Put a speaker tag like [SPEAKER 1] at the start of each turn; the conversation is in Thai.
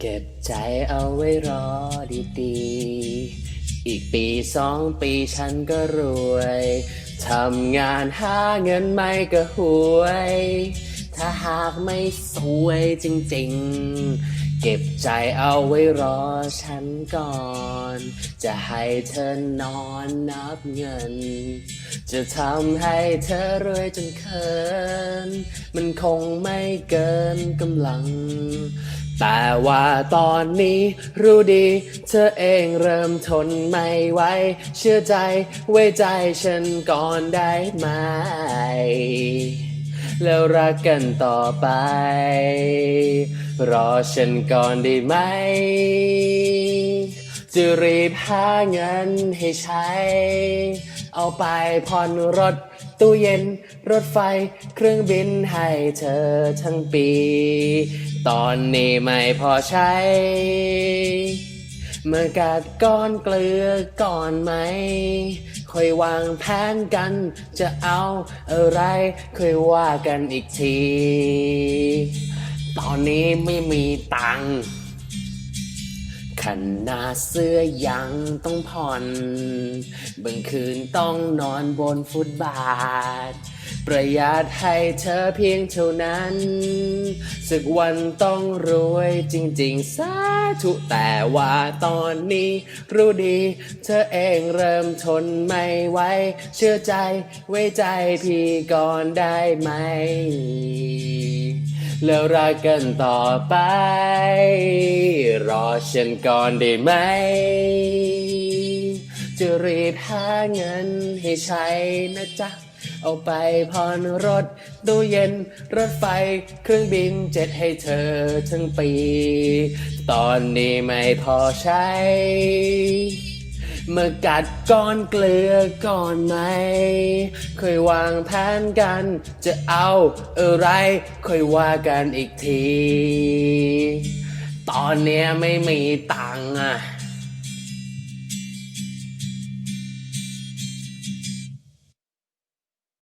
[SPEAKER 1] เก็บใจเอาไว้รอดีๆ อีกปีสองปีฉันก็รวย ทำงานหาเงินไม่ก็หวย ถ้าหากไม่สวยจริงๆ เก็บใจเอาไว้รอฉันก่อน จะให้เธอนอนนับเงิน จะทำให้เธอรวยจนเคิน มันคงไม่เกินกำลัง แต่ว่าตอนนี้รู้ดี เธอเองเริ่มทนไม่ไหวเชื่อใจไว้ใจฉันก่อนได้ไหม แล้วรักกันต่อไป รอฉันก่อนได้ไหม จะรีบหาเงินให้ใช้ เอาไปผ่อนรถตู้เย็น รถไฟ เครื่องบินให้เธอทั้งปี ตอนนี้ไม่พอใช้ เมื่อกัดก้อนเกลือก่อนไหม ค่อยวางแผนกัน จะเอาอะไรค่อยว่ากันอีกที ตอนนี้ไม่มีตังค์ ขนาดเสื้อยังต้องผ่อนบางคืนต้องนอนบนฟุตบาท ประหยัดให้เธอเพียงเท่านั้นสักวันต้องรวยจริงๆสาธุแต่ว่าตอนนี้รู้ดี เธอเองเริ่มทนไม่ไหวเชื่อใจไว้ใจพี่ก่อนได้ไหม แล้วรักกันต่อไป รอฉันก่อนได้ไหม จะรีบหาเงินให้ใช้นะจ๊ะ เอาไปผ่อนรถตู้เย็นรถไฟเครื่องบินเจ็ดให้เธอทั้งปี ตอนนี้ไม่พอใช้ เมื่อกัดก้อนเกลือก่อนไหมค่อยวางแผนกัน จะเอาอะไรค่อยว่ากันอีกที ตอนเนี้ยไม่มีตังค์อะ